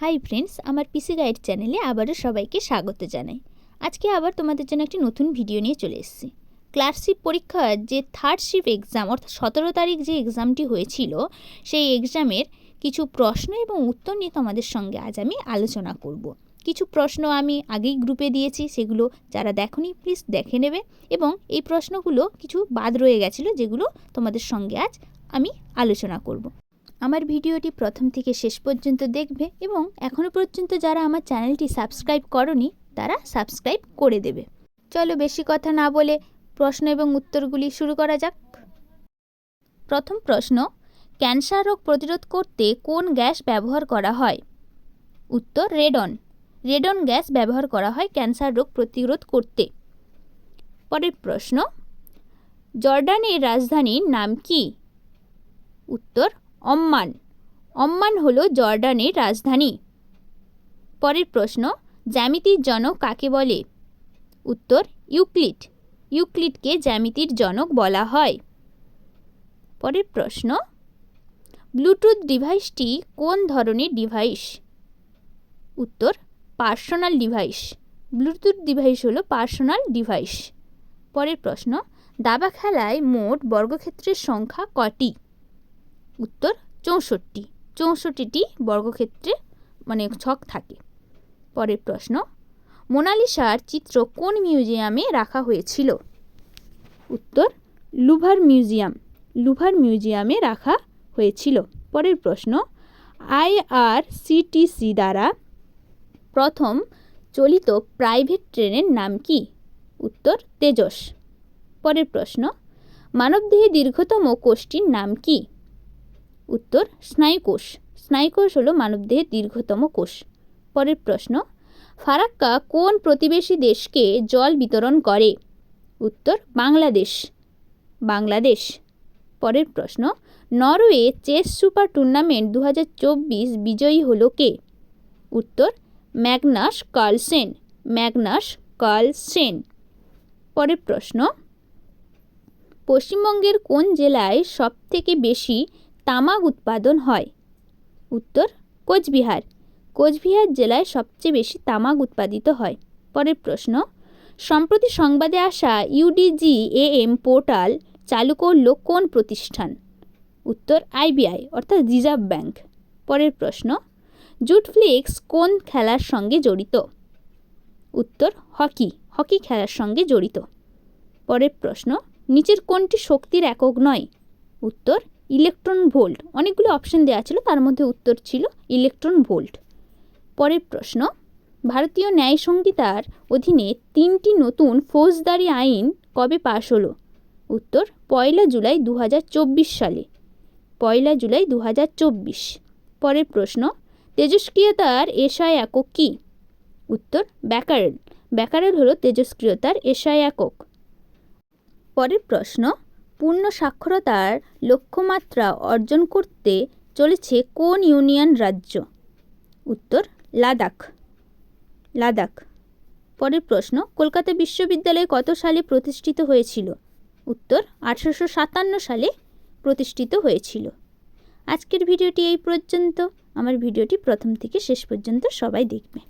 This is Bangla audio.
হাই ফ্রেন্ডস আমার পিসি গাইড চ্যানেলে আবারও সবাইকে স্বাগত জানাই। আজকে আবার তোমাদের জন্য একটি নতুন ভিডিও নিয়ে চলে এসেছি। ক্লার্কশিপ পরীক্ষার যে থার্ড শিপ এক্সাম অর্থাৎ সতেরো তারিখ যে এক্সামটি হয়েছিল, সেই এক্সামের কিছু প্রশ্ন এবং উত্তর নিয়ে তোমাদের সঙ্গে আজ আমি আলোচনা করব। কিছু প্রশ্ন আমি আগেই গ্রুপে দিয়েছি, সেগুলো যারা দেখনি প্লিজ দেখে নেবে এবং এই প্রশ্নগুলো কিছু বাদ রয়ে গেছিল, যেগুলো তোমাদের সঙ্গে আজ আমি আলোচনা করব। আমার ভিডিওটি প্রথম থেকে শেষ পর্যন্ত দেখবে এবং এখনও পর্যন্ত যারা আমার চ্যানেলটি সাবস্ক্রাইব করনি, তারা সাবস্ক্রাইব করে দেবে। চলো বেশি কথা না বলে প্রশ্ন এবং উত্তরগুলি শুরু করা যাক। প্রথম প্রশ্ন, ক্যান্সার রোগ প্রতিরোধ করতে কোন গ্যাস ব্যবহার করা হয়? উত্তর, রেডন। রেডন গ্যাস ব্যবহার করা হয় ক্যান্সার রোগ প্রতিরোধ করতে। পরের প্রশ্ন, জর্ডানের রাজধানীর নাম কি? উত্তর অম্মান। অম্মান হল জর্ডানের রাজধানী। পরের প্রশ্ন, জ্যামিতির জনক কাকে বলে? উত্তর, ইউক্লিড। ইউক্লিডকে জ্যামিতির জনক বলা হয়। পরের প্রশ্ন, ব্লুটুথ ডিভাইসটি কোন ধরনের ডিভাইস? উত্তর, পার্সোনাল ডিভাইস। ব্লুটুথ ডিভাইস হলো পার্সোনাল ডিভাইস। পরের প্রশ্ন, দাবা খেলায় মোট বর্গক্ষেত্রের সংখ্যা কটি? উত্তর চৌষট্টি। চৌষট্টিটি বর্গক্ষেত্রে মানে ছক থাকে। পরের প্রশ্ন, মোনালিসার চিত্র কোন মিউজিয়ামে রাখা হয়েছিল? উত্তর, লুভার মিউজিয়াম। লুভার মিউজিয়ামে রাখা হয়েছিল। পরের প্রশ্ন, আইআরসিটিসি দ্বারা প্রথম চলিত প্রাইভেট ট্রেনের নাম কি? উত্তর, তেজস। পরের প্রশ্ন, মানবদেহে দীর্ঘতম কোষটির নাম কি? উত্তর স্নায়ুকোষ স্নায়ুকোষ হলো মানবদেহের দীর্ঘতম কোষ। পরের প্রশ্ন, ফারাক্কা কোন প্রতিবেশী দেশকে জল বিতরণ করে? উত্তর, বাংলাদেশ। বাংলাদেশ। পরের প্রশ্ন, নরওয়ে চেস সুপার টুর্নামেন্ট দু হাজার চব্বিশ বিজয়ী হলো কে? উত্তর, ম্যাগনাস কার্লসেন। Magnus Carlsen. পরের প্রশ্ন, পশ্চিমবঙ্গের কোন জেলায় সবথেকে বেশি তামাক উৎপাদন হয়। উত্তর, কোচবিহার। কোচবিহার জেলায় সবচেয়ে বেশি তামাক উৎপাদিত হয়। পরের প্রশ্ন, সম্প্রতি সংবাদে আসা ইউডিজি এএম পোর্টাল চালু করল কোন প্রতিষ্ঠান? উত্তর আইবিআই অর্থাৎ রিজার্ভ ব্যাংক। পরের প্রশ্ন, জুটফ্লিক্স কোন খেলার সঙ্গে জড়িত? উত্তর, হকি হকি খেলার সঙ্গে জড়িত। পরের প্রশ্ন, নিচের কোনটি শক্তির একক নয়? উত্তর ইলেকট্রন ভোল্ট অনেকগুলো অপশন দেওয়া ছিল, তার মধ্যে উত্তর ছিল ইলেকট্রন ভোল্ট পরের প্রশ্ন, ভারতীয় ন্যায় সংহিতার অধীনে তিনটি নতুন ফৌজদারি আইন কবে পাশ হলো? উত্তর, পয়লা জুলাই দু হাজার চব্বিশ সালে। পয়লা জুলাই দু হাজার চব্বিশ। পরের প্রশ্ন, তেজস্ক্রিয়তার এসআই একক কী? উত্তর ব্যাকারেল ব্যাকারেল হলো তেজস্ক্রিয়তার এসআই একক। পরের প্রশ্ন পূর্ণ সাক্ষরতার লক্ষ্যমাত্রা অর্জন করতে চলেছে কোন ইউনিয়ন রাজ্য? উত্তর, লাদাখ। লাদাখ। পরের প্রশ্ন, কলকাতা বিশ্ববিদ্যালয় কত সালে প্রতিষ্ঠিত হয়েছিল? উত্তর, আঠারোশো সাতান্ন সালে প্রতিষ্ঠিত হয়েছিল। আজকের ভিডিওটি এই পর্যন্ত। আমার ভিডিওটি প্রথম থেকে শেষ পর্যন্ত সবাই দেখবে।